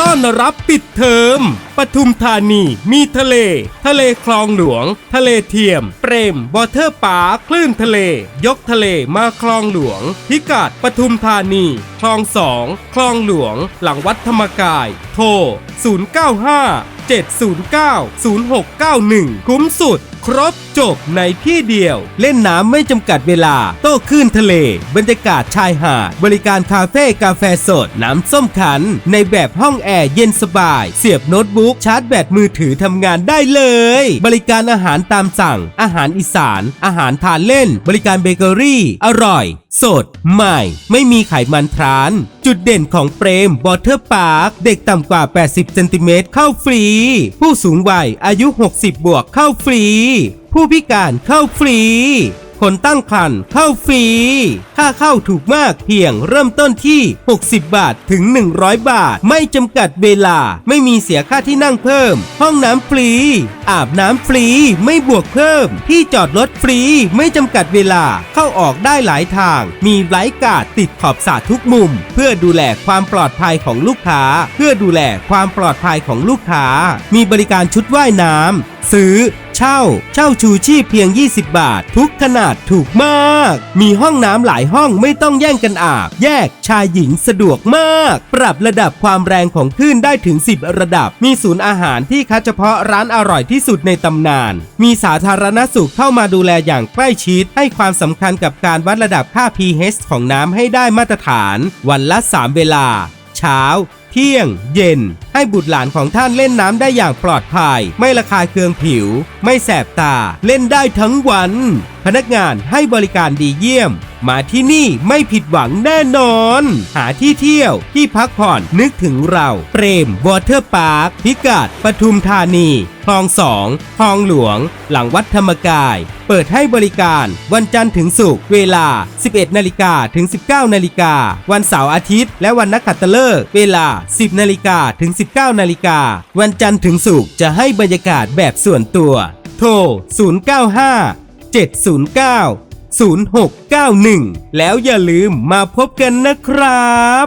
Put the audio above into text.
ต้อนรับปิดเทอมปทุมธานี มีทะเล ทะเลคลองหลวง ทะเลเทียม เปรมวอเทอร์ปาร์คคลื่นทะเล ยกทะเลมาคลองหลวง พิกัดปทุมธานี คลองสอง คลองหลวง หลังวัดธรรมกาย โทร 095 709 0691 คุ้มสุด ครบจบในที่เดียว เล่นน้ำไม่จำกัดเวลา โต้คลื่นทะเล บรรยากาศชายหาด บริการคาเฟ่กาแฟสด น้ำส้มขัน ในแบบห้องแอร์เย็นสบาย เสียบโน้ตบุ๊ก ชาร์จแบตมือถือทำงานได้เลย บริการอาหารตามสั่ง อาหารอีสาน อาหารทานเล่น บริการเบเกอรี่ อร่อยสด ใหม่ ไม่มีไขมันทราน จุดเด่นของเปรมบอเทอร์ปาร์คเด็กต่ำกว่า 80 เซนติเมตรเข้าฟรี ผู้สูงวัยอายุ 60 บวกเข้าฟรี ผู้พิการเข้าฟรี คนตั้งครรภ์เข้าฟรี ค่าเข้าถูกมากเพียงเริ่มต้นที่ 60 บาทถึง 100 บาท ไม่จำกัดเวลา ไม่มีเสียค่าที่นั่งเพิ่ม ห้องน้ำฟรี อาบน้ำฟรี ไม่บวกเพิ่ม ที่จอดรถฟรี ไม่จำกัดเวลา เข้าออกได้หลายทาง มีไลฟ์กาดติดขอบสระทุกมุม เพื่อดูแลความปลอดภัยของลูกค้า เพื่อดูแลความปลอดภัยของลูกค้า มีบริการชุดว่ายน้ำซื้อ เช่า เช่าชูชีพเพียง 20 บาท ทุกขนาดถูกมาก มีห้องน้ำหลายห้องไม่ต้องแย่งกันอาบ แยกชายหญิงสะดวกมาก ปรับระดับความแรงของคลื่นได้ถึง 10 ระดับ มีศูนย์อาหารที่คัดเฉพาะร้านอร่อยที่สุดในตำนาน มีสาธารณสุขเข้ามาดูแลอย่างใกล้ชิด ให้ความสำคัญกับการวัดระดับค่า pH ของน้ำให้ได้มาตรฐาน วันละ 3 เวลา เช้า เที่ยง เย็น ให้บุตรหลานของท่านเล่นน้ำได้อย่างปลอดภัย ไม่ระคายเคืองผิว ไม่แสบตา เล่นได้ทั้งวัน พนักงานให้บริการดีเยี่ยม มาที่นี่ไม่ผิดหวังแน่นอน หาที่เที่ยวที่พักผ่อนนึกถึงเรา เปรมวอเทอร์พาร์คพิกัดปทุมธานีคลองสองคลองหลวง หลังวัดธรรมกาย เปิดให้บริการวันจันทร์ถึงศุกร์เวลา 11 นาฬิกาถึง 19 นาฬิกา วันเสาร์อาทิตย์ และวันนักขัตฤกษ์เวลา 10 นาฬิกาถึง 19 นาฬิกา วันจันทร์ถึงศุกร์จะให้บรรยากาศแบบส่วนตัว โทร 095 709 0691 แล้วอย่าลืมมาพบกันนะครับ